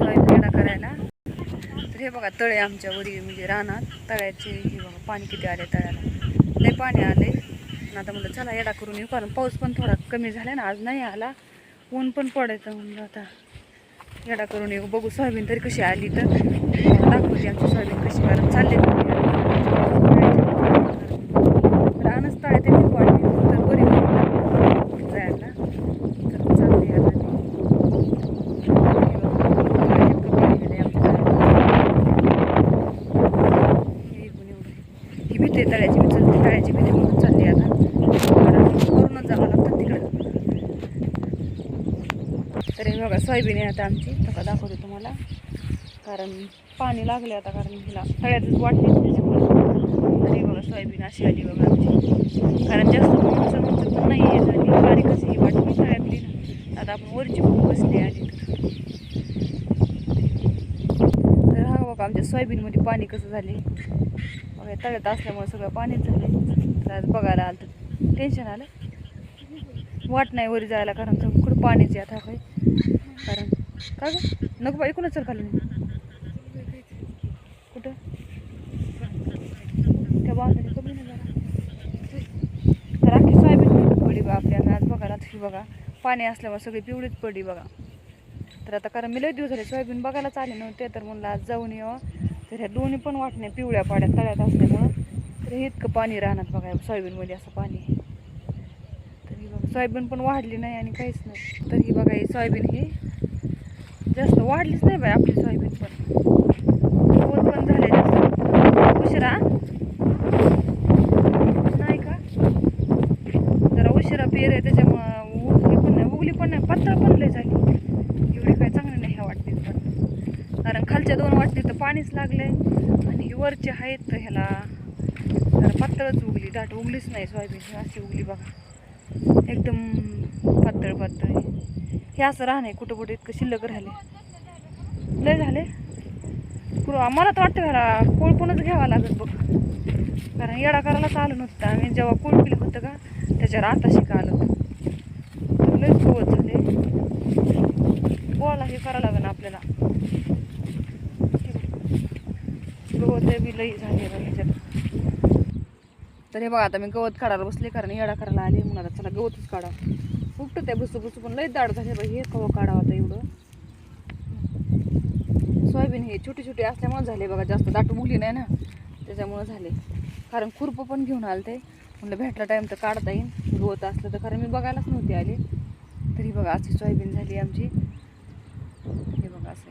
पेढा करायला. तर हे बघा तळे आमच्या वरी म्हणजे रानात. तळ्याचे हे बघा पाणी किती आले तळ्याला. लय पाणी आले. आता म्हणलं चला येडा करून येऊ कारण पाऊस पण थोडा कमी झाला ना आज नाही आला. ऊन पण पडायचं म्हणलं आता. येडा करून येऊ. बघू सोयाबीन तरी कशी आली तर. दाखवते आमची सोयाबीन कशी कारण चालले रानच तळ्यात ते खूप वाटते तर वरी जायला तर चालले आता ते. ही तळ्याची मी चलते तळ्याची भीती म्हणून चालली आता. करूनच जावं लागतं तिकडं. तर हे बघा सोयाबीन आहे आता आमची. तका दाखवते तुम्हाला. कारण पाणी लागले आता कारण हिला तळ्यातच वाटते त्याच्यामुळे. तरी बघा सोयाबीन अशी आली बघा आमची. कारण जास्त उंच उंच पण नाही आहे झाली बारीकच ही वाटली तळ्यातली ना आता आपण वरची बघू कसली आली तर बघा आमच्या सोयाबीनमध्ये पाणी कसं झाले. बघा तळ्यात असल्यामुळे सगळं पाणीच झालं. तर आज बघायला आलं तर टेन्शन आलं. वाट नाही वरी जायला कारण कुठं पाणीच आहे आता काही कारण का गं? नको बाई कुणा चल खाली. कुठं? त्या बांधणी कमी नाही जरा तर अख्खी सोयाबीन पडली बा आपल्या आम्ही आज बघायला ही बघा पाणी असल्यामुळे सगळी पिवळीच पडली बघा. तर आता कारण मी लय दिवस झाले सोयाबीन बघायलाच आले नव्हते तर म्हणलं आज जाऊन यावं तर ह्या दोन्ही पण वाटणे पिवळ्या पाड्या तळ्यात असल्यामुळं. तर हे इतकं पाणी राहणार बघा सोयाबीनमध्ये असं पाणी. आहे. तर ही बघा सोयाबीन पण वाढली नाही आणि काहीच नाही. तर ही बघा ही सोयाबीन ही जास्त वाढलीच नाही बाई आपली सोयाबीन पण. दोन पण झाले जास्त. उशिरा? नाही का? जरा उशिरा पेर आहे त्याच्यामुळं उगली पण नाही उगली पण नाही पातळ पण लय झाली एवढी काय चांगली नाही ह्या वाटणीत पण कारण खालच्या दोन वाटली तर पाणीच लागले आणि वरचे आहेत तर ह्याला जरा पातळच उगली. दाट उगलीच नाही सोयाबीन. अशी उगली बघा. एकदम पातळ पातळ आहे. हे असं राहणे. कुठं कुठं इतकं शिल्लक राहिले. लय झाले. पुरं मला तर वाटतं ह्याला कोळपूनच घ्यावा लागत बघ. कारण येडा करायलाच आलं नव्हतं. आम्ही जेव्हा कोळ पिलं होतं का त्याच्यावर आता शिका आलं. होतं तर लयच झाले. बोला हे करावं लागेल आपल्याला. गवत बी लई झाले ह्याच्यात. तर हे बघा आता मी गवत काढायला बसले कारण येडा करायला आले म्हणून आता चला गवतच काढा. उपटत आहे बसू बसू पण लई दाड झाले बाई हे कवा काढावं आता एवढं? सोयाबीन हे छोटी छोटी असल्यामुळे झाले बघा जास्त दाटू मुली नाही ना त्याच्यामुळं झाले. कारण खुरपं पण घेऊन आलं ते म्हणलं भेटला टाईम तर काढता येईल गवत असलं तर कारण मी बघायलाच नव्हती आली. तरी बघा अशी सोयाबीन झाली आमची. हे बघा असं